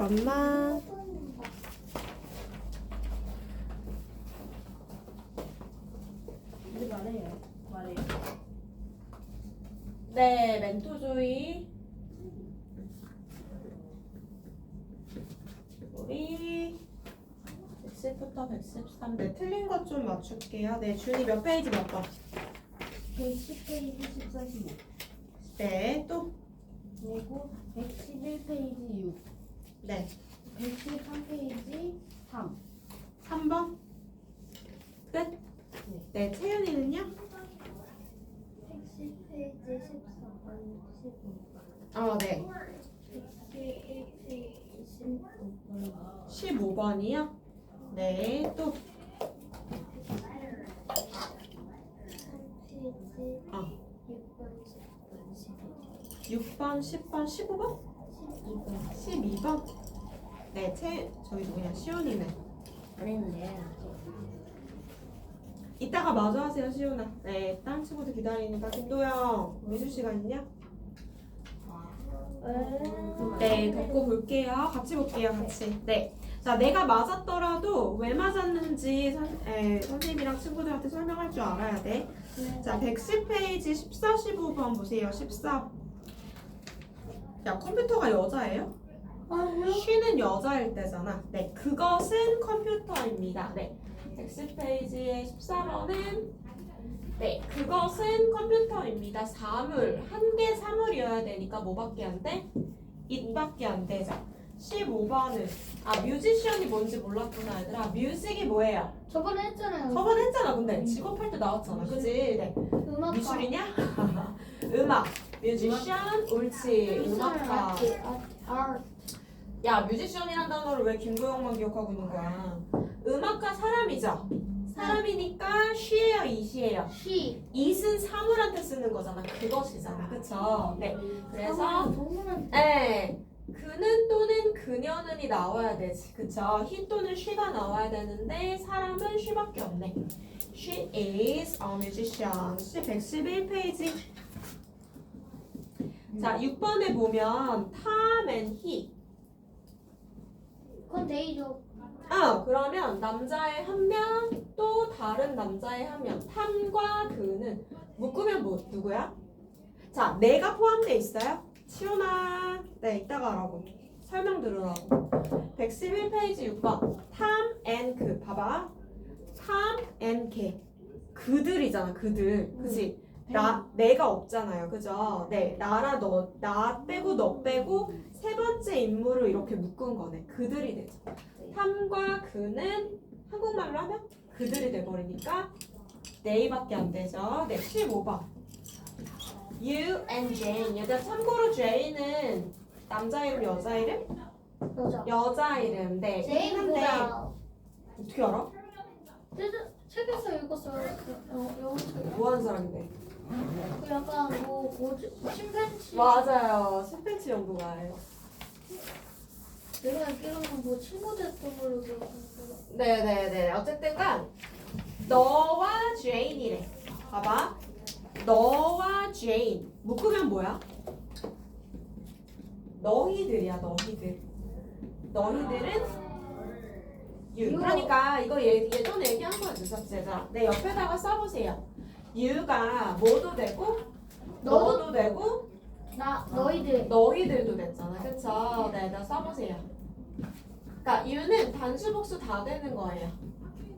잠깐만. 우리 말해요. 말해요. 네, 멘토조이. 우리 110부터 113. 네, 틀린 것 좀 맞출게요. 네, 준이 몇 페이지 몇 번? 110페이지 14, 15. 네, 또. 그리고 111페이지 6. 네, 113페이지 3. 3번. 끝. 네, 채연이는요? 110페이지 14번 15번 어, 네. 111페이지 15번 15번이요? 네, 또. 3페이지 어. 6번 10번 11번 6번, 10번, 15번? 12번 12번. 네, 채, 저기 누구냐, 시온이네. 그랬네. 이따가 마저 하세요, 시온아. 네, 다른 친구들 기다리니까. 김도영, 미술 시간 있냐? 네, 덮고 볼게요. 같이 볼게요, 같이. 네. 자, 내가 맞았더라도 왜 맞았는지 선, 에, 선생님이랑 친구들한테 설명할 줄 알아야 돼. 자, 110페이지 14, 15번 보세요. 14. 야, 컴퓨터가 여자예요? 쉬는 여자일 때잖아. 네, 그것은 컴퓨터입니다. 네. 110페이지의 14번은 네, 그것은 컴퓨터입니다. 사물, 한 개 사물이어야 되니까 뭐밖에 안 돼? it밖에 안 되죠. 15번은 아, 뮤지션이 뭔지 몰랐구나, 얘들아. 뮤직이 뭐예요? 저번에 했잖아요 저번에 했잖아, 근데 직업할 때 나왔잖아. 그지? 네. 음악과 미술이냐? 음악. 뮤지션, 옳지. 음악가. 아, 야, 뮤지션이란 단어를 왜 김도영만 기억하고 있는 거야? 음악가 사람이죠? 사람이니까 she예요, it이에요? 시 it은 사물한테 쓰는 거잖아. 그것이잖아. 그쵸? 네. 그래서, 네. 그는 또는 그녀는이 나와야 되지. 그쵸? he 또는 she가 나와야 되는데, 사람은 she밖에 없네. She is a musician. 111페이지. 자, 6번에 보면 Tom and he. 그건 데이죠 아, 그러면 남자의 한 명, 또 다른 남자의 한 명. 탐과 그는 묶으면 뭐 누구야? 자, 내가 포함돼 있어요? 치훈아. 네, 이따가 하라고. 설명 들으라고. 111페이지 6번. 탐 and 그. 봐봐. 탐 and 걔. 그들이잖아, 그들. 그치? 나, 내가 없잖아요. 그죠? 네, 나라 너, 나 빼고 너 빼고 세 번째 인물을 이렇게 묶은 거네. 그들이 되죠. 탐과 그는 한국말로 하면 그들이 돼 버리니까 네이밖에 안 되죠. 네, 15번. You and Jane. 얘들아, 참고로 Jane은 남자 이름, 여자 이름? 여자 여자 이름. 네, 제인 한데 뭐야 어떻게 알아? 책- 책에서 읽었어요 그 영- 영어 책에 뭐 하는 사람인데? 그 약간 뭐 뭐지 침팬치 맞아요. 10cm 연구가예요. 내가 알기로는 뭐 친구 됐던 걸로 기억하는데 네네네. 어쨌든 간 너와 제인이래. 봐봐. 너와 제인. 묶으면 뭐야? 너희들이야. 너희들. 너희들은 you. 그러니까 이거 예, 예전에 얘기한 거야 주석제자. 네 옆에다가 써보세요. You가 뭐도 되고 너도 되고 나 너희들 너희들도 됐잖아. 그쵸? 네, 나 써보세요. 그러니까 you는 단수 복수 다 되는 거예요.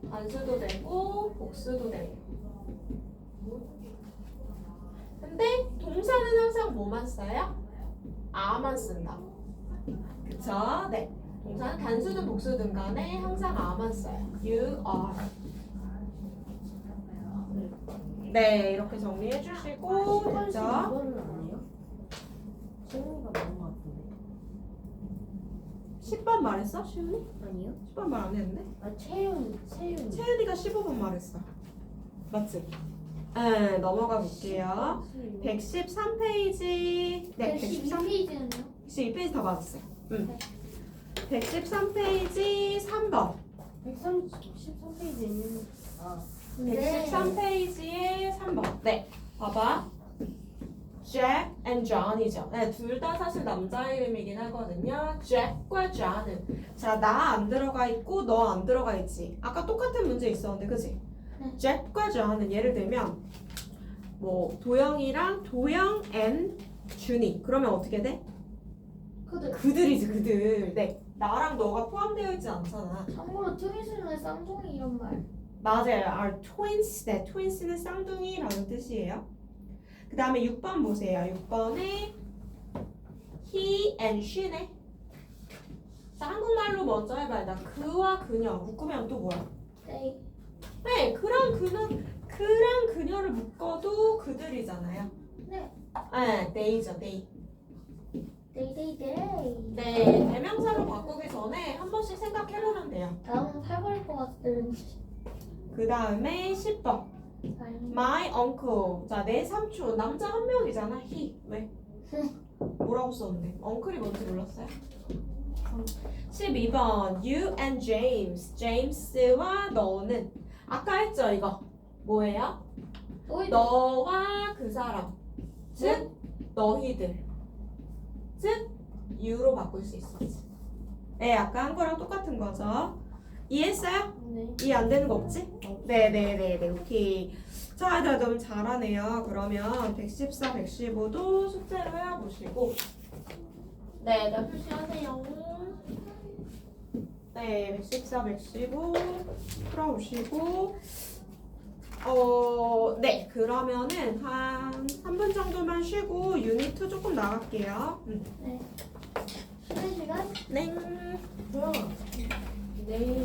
단수도 되고 복수도 되고. 근데 동사는 항상 뭐만 써요? 아만 쓴다. 그쵸? 네. 동사는 단수든 복수든 간에 항상 아만 써요. You are. 네, 이렇게 정리해 주시고 됐죠? 이거는 아니에요? 시은이가 많은 것 같은데. 10번 말했어? 시윤이? 아니요? 10번 말 안 했는데? 아 채윤 채윤. 채윤이가 15번 말했어. 맞지? 네, 넘어가 볼게요. 113페이지. 네, 113. 12페이지는요? 102페이지 다 맞았어요. 응. 113페이지 3번. 133페이지 있는. 아. 네. 113페이지에 3번. 네. 봐봐. Jack and John이죠. 네, 둘 다 사실 남자 이름이긴 하거든요. Jack과 John은 자, 나 안 들어가 있고 너 안 들어가 있지. 아까 똑같은 문제 있었는데, 그지? 네. Jack과 John은 예를 들면 뭐 도영이랑 도영 and 준이 그러면 어떻게 돼? 그들 그들이지, 그들. 네, 나랑 너가 포함되어 있지 않잖아. 참고로 트윈스는 쌍둥이 이런 말 맞아요. are twins. 네, twins는 쌍둥이라는 뜻이에요. 그 다음에 6번 보세요. 6번에 he and she네. 자, 한국말로 먼저 해봐요. 나 그와 그녀 묶으면 또 뭐야? 데이 네, 그랑 그는 그랑 그녀를 묶어도 그들이잖아요. 네 네, they죠, they. 데이 데이 데이 네, 대명사로 바꾸기 전에 한 번씩 생각해보면 돼요. 다음은 8번일 것 같은 그 다음에 10번. My uncle. 자, 내 삼촌. 남자 한 명이잖아. he. 왜? 뭐라고 썼는데? uncle 이 뭔지 몰랐어요? 12번. You and James. james와 너는. 아까 했죠, 이거. 뭐예요? 너와 그 사람. 즉, 너희들. 즉, you로 바꿀 수 있어. 네, 아까 한 거랑 똑같은 거죠. 이해했어요? 네. 이해 안 되는 거 없지? 네네네네 오케이. 자나 너무 잘하네요. 그러면 114, 115도 숙제로 해보시고. 네, 네 표시하세요. 네, 114, 115 풀어오시고. 어, 네. 그러면은 한 3분 정도만 쉬고 유닛 2 조금 나갈게요. 음. 쉬는 시간? 네. 뭐야? 내일